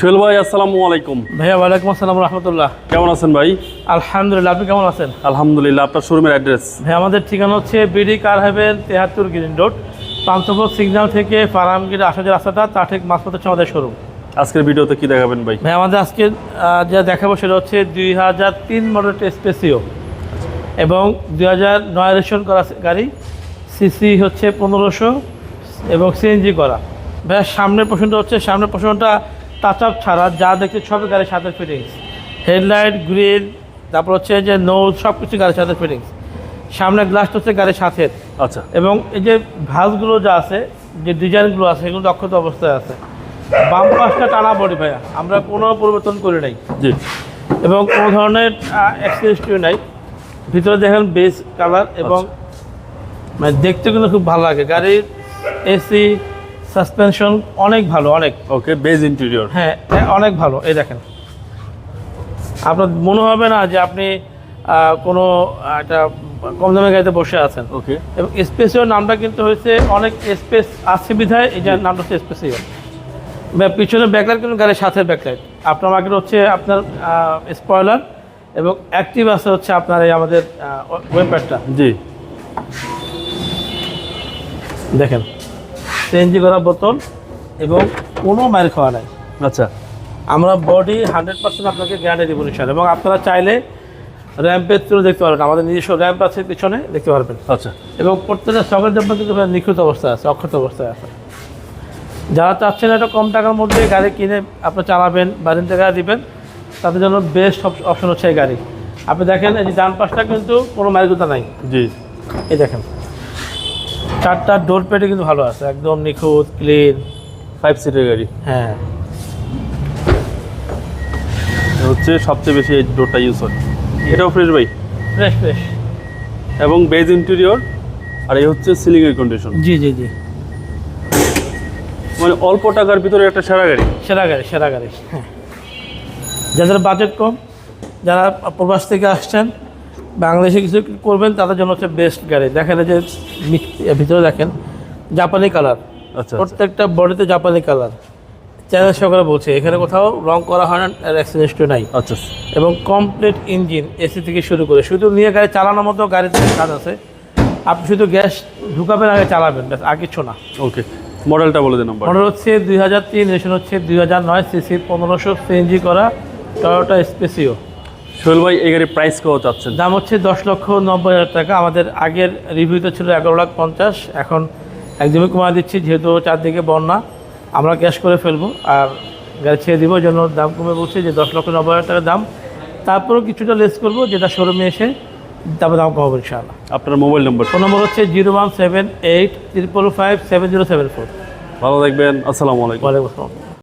সোহেল ভাই আসসালামু আলাইকুম। ভাইয়া ওয়ালাইকুম আসসালাম রহমতুল্লাহ। কেমন আছেন ভাই? আলহামদুলিল্লাহ আপনি কেমন আছেন? আলহামদুলিল্লাহ আপনার শোরুমের অ্যাড্রেস? ভাই আমাদের ঠিকানা হচ্ছে বিডি কার হেভেন তেহাত্তর গ্রিন রোড পান্থপথ সিগন্যাল থেকে ফারামগির আসা যে রাস্তাটা তার ঠিক মাঝপথে হচ্ছে আমাদের শোরুম। আজকের ভিডিওতে কি দেখাবেন ভাই? ভাই আমাদের আজকে যা দেখাবো সেটা হচ্ছে দুই হাজার তিন মডেল স্পেসিও এবং দুই হাজার নয় রেশন করা গাড়ি সিসি হচ্ছে পনেরোশো এবং সিএনজি করা। ভাইয়া সামনের পোষণটা হচ্ছে সামনের পোষণটা আপ ছাড়া যা দেখতে সবই গাড়ির সাথে ফিটিংস হেডলাইট গ্রিল তারপর হচ্ছে যে নোজ সব কিছু গাড়ির সাথে ফিটিংস সামনের গ্লাসটা হচ্ছে গাড়ির সাথে। আচ্ছা। এবং এই যে ভাঁজগুলো যা আছে যে ডিজাইনগুলো আছে সেগুলো দক্ষতা অবস্থায় আছে। বাম পাশটা টানা বডি ভাইয়া আমরা কোনো পরিবর্তন করি নাই। জি। এবং কোনো ধরনের এক্সপিরিয়েন্সটিও নাই। ভিতরে দেখেন বেস কালার এবং মানে দেখতে কিন্তু খুব ভালো লাগে। গাড়ির এসি সাসপেনশন অনেক ভালো অনেক। ওকে বেজ ইন্টেরিয়র হ্যাঁ হ্যাঁ, অনেক ভালো এই দেখেন। আপনার মনে হবে না যে আপনি কোনো একটা কম দামের গাড়িতে বসে আছেন। ওকে এবং স্পেসিও নামটা কিন্তু হয়েছে অনেক স্পেস আছে বিধায় এই যে নামটা হচ্ছে স্পেসিও পিছনে ব্যাকলাইট কিন্তু গাড়ির সাথে ব্যাকলাইট আপনার মার্কেট হচ্ছে আপনার স্পয়লার এবং অ্যাক্টিভ আছে হচ্ছে আপনার এই আমাদের ওয়েবপ্যাডটা জি। দেখেন। সিএনজি করা বোতল এবং কোনো মায়ের খাওয়া নাই। আচ্ছা। আমরা বডি হান্ড্রেড পার্সেন্ট আপনাকে গ্যারান্টি দেবো ইনশাল্লাহ এবং আপনারা চাইলে র্যাম্পের তুলে দেখতে পারবেন। আমাদের নিজস্ব র্যাম্প আছে পিছনে দেখতে পারবেন। আচ্ছা। এবং প্রত্যেকটা সকেট জাম্পার কিন্তু নিখুঁত অবস্থায় আছে অক্ষত অবস্থায় আছে। যারা চাচ্ছেন একটা কম টাকার মধ্যে গাড়ি কিনে আপনি চালাবেন বা বাড়ির টাকা দিবেন তাদের জন্য বেস্ট অপশন হচ্ছে এই গাড়ি। আপনি দেখেন এই যে ডান পাশটা কিন্তু কোনো মাইলগুতা নাই। জি। এই দেখেন। চারটা ডোর পেটে কিন্তু ভালো আছে। একদম নিখুঁত ক্লিন ফাইভ সিটের গাড়ি। হ্যাঁ। হচ্ছে সবচেয়ে বেশি এই ডোরটা ইউজ হয়। এটাও ফ্রেশ ভাই? ফ্রেশ ফ্রেশ এবং বেজ ইন্টেরিয়র আর এই হচ্ছে সিলিং এর কন্ডিশন জি জি জি। মানে অল্প টাকার ভিতরে একটা সেরা গাড়ি। সেরা গাড়ি সেরা গাড়ি। হ্যাঁ যাদের বাজেট কম যারা প্রবাস থেকে আসছেন বাংলাদেশে কিছু করবেন তাদের জন্য হচ্ছে বেস্ট গাড়ি। দেখেন যে ভিতরে দেখেন জাপানি কালার আচ্ছা আচ্ছা। প্রত্যেকটা বডিতে জাপানি কালার চ্যানেল সহকারে বলছে এখানে কোথাও রং করা হয় না আর অ্যাক্সিডেন্টও নাই। আচ্ছা। এবং কমপ্লিট ইঞ্জিন এসি থেকে শুরু করে শুধু নিয়ে গাড়ি চালানোর মতো গাড়িতে কাজ আছে। আপনি শুধু গ্যাস ঢুকাবেন আগে চালাবেন ব্যাস আর কিছু না। ওকে মডেলটা বলে দিন মডেল হচ্ছে দুই হাজার তিন হচ্ছে দুই হাজার নয় সিসি পনেরোশো সিএনজি করা টয়োটা স্পেসিও সোহেল ভাই এই গাড়ির প্রাইস কত চাচ্ছেন? দাম হচ্ছে দশ লক্ষ নব্বই হাজার টাকা। আমাদের আগের রিভিউতে ছিল এগারো লাখ পঞ্চাশ। এখন একদমই কমা দিচ্ছি যেহেতু চারদিকে বন্যা। আমরা ক্যাশ করে ফেলব আর গাড়ি ছেড়ে দিব জন্য দাম কমে বলছি যে দশ লক্ষ নব্বই হাজার টাকা দাম। তারপরেও কিছুটা লেস করব যেটা শোরুমে এসে তারপর দাম কমাবো ইনশাআল্লাহ। আপনার মোবাইল নম্বর ফোন নম্বর হচ্ছে zero one seven eight triple five seven zero seven four ভালো থাকবেন আসসালামু আলাইকুম। ওয়ালাইকুম আসসালাম।